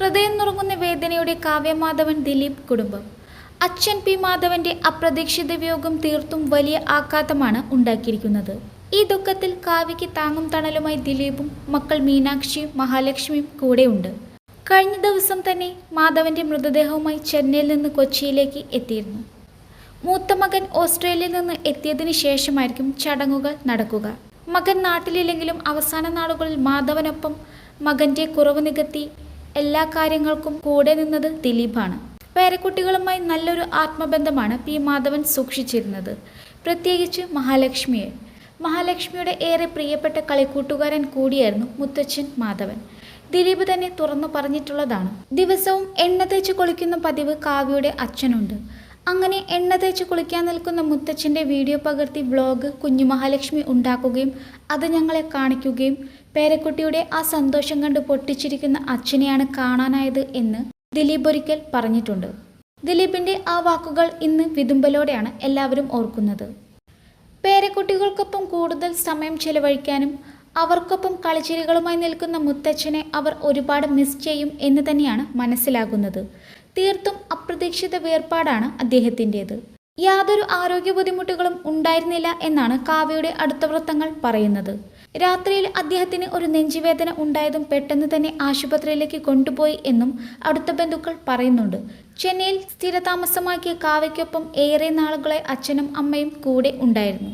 ഹൃദയം നുറുങ്ങുന്ന വേദനയുടെ കാവ്യമാധവൻ ദിലീപ് കുടുംബം. അച്ഛൻ പി മാധവന്റെ അപ്രതീക്ഷിത വിയോഗം തീർത്തും വലിയ ആഘാതമാണ് ഉണ്ടാക്കിയിരിക്കുന്നത്. ഈ ദുഃഖത്തിൽ കാവ്യയ്ക്ക് താങ്ങും തണലുമായി ദിലീപും മക്കൾ മീനാക്ഷിയും മഹാലക്ഷ്മിയും കൂടെയുണ്ട്. കഴിഞ്ഞ ദിവസം തന്നെ മാധവന്റെ മൃതദേഹവുമായി ചെന്നൈയിൽ നിന്ന് കൊച്ചിയിലേക്ക് എത്തിയിരുന്നു. മൂത്ത മകൻ ഓസ്ട്രേലിയയിൽ നിന്ന് എത്തിയതിനു ശേഷമായിരിക്കും ചടങ്ങുകൾ നടക്കുക. മകൻ നാട്ടിലില്ലെങ്കിലും അവസാന നാളുകളിൽ മാധവനൊപ്പം മകന്റെ കുറവ് നികത്തി എല്ലാ കാര്യങ്ങൾക്കും കൂടെ നിന്നത് ദിലീപാണ്. പേരക്കുട്ടികളുമായി നല്ലൊരു ആത്മബന്ധമാണ് പി മാധവൻ സൂക്ഷിച്ചിരുന്നത്. പ്രത്യേകിച്ച് മഹാലക്ഷ്മിയെ. മഹാലക്ഷ്മിയുടെ ഏറെ പ്രിയപ്പെട്ട കളിക്കൂട്ടുകാരൻ കൂടിയായിരുന്നു മുത്തച്ഛൻ മാധവൻ. ദിലീപ് തന്നെ തുറന്നു പറഞ്ഞിട്ടുള്ളതാണ്. ദിവസവും എണ്ണ തേച്ച് കുളിക്കുന്ന പതിവ് കാവ്യയുടെ അച്ഛനുണ്ട്. അങ്ങനെ എണ്ണ തേച്ച് കുളിക്കാൻ നിൽക്കുന്ന മുത്തച്ഛന്റെ വീഡിയോ പകർത്തി വ്ലോഗ് കുഞ്ഞു മഹാലക്ഷ്മി ഉണ്ടാക്കുകയും അത് ഞങ്ങളെ കാണിക്കുകയും പേരക്കുട്ടിയുടെ ആ സന്തോഷം കണ്ട് പൊട്ടിച്ചിരിക്കുന്ന അച്ഛനെയാണ് കാണാനായത് എന്ന് ദിലീപ് ഒരിക്കൽ പറഞ്ഞിട്ടുണ്ട്. ദിലീപിന്റെ ആ വാക്കുകൾ ഇന്ന് വിതുമ്പലോടെയാണ് എല്ലാവരും ഓർക്കുന്നത്. പേരക്കുട്ടികൾക്കൊപ്പം കൂടുതൽ സമയം ചെലവഴിക്കാനും അവർക്കൊപ്പം കളിച്ചിരികളുമായി നിൽക്കുന്ന മുത്തച്ഛനെ അവർ ഒരുപാട് മിസ് ചെയ്യും എന്ന് തന്നെയാണ് മനസ്സിലാകുന്നത്. തീർത്തും അപ്രതീക്ഷിത വേർപാടാണ് അദ്ദേഹത്തിന്റേത്. യാതൊരു ആരോഗ്യ ബുദ്ധിമുട്ടുകളും ഉണ്ടായിരുന്നില്ല എന്നാണ് കാവ്യയുടെ അടുത്ത വൃത്തങ്ങൾ പറയുന്നത്. രാത്രിയിൽ അദ്ദേഹത്തിന് ഒരു നെഞ്ചുവേദന ഉണ്ടായതും പെട്ടെന്ന് തന്നെ ആശുപത്രിയിലേക്ക് കൊണ്ടുപോയി എന്നും അടുത്ത ബന്ധുക്കൾ പറയുന്നുണ്ട്. ചെന്നൈയിൽ സ്ഥിരതാമസമാക്കിയ കാവ്യയ്ക്കൊപ്പം ഏറെ നാളുകളെ അച്ഛനും അമ്മയും കൂടെ ഉണ്ടായിരുന്നു.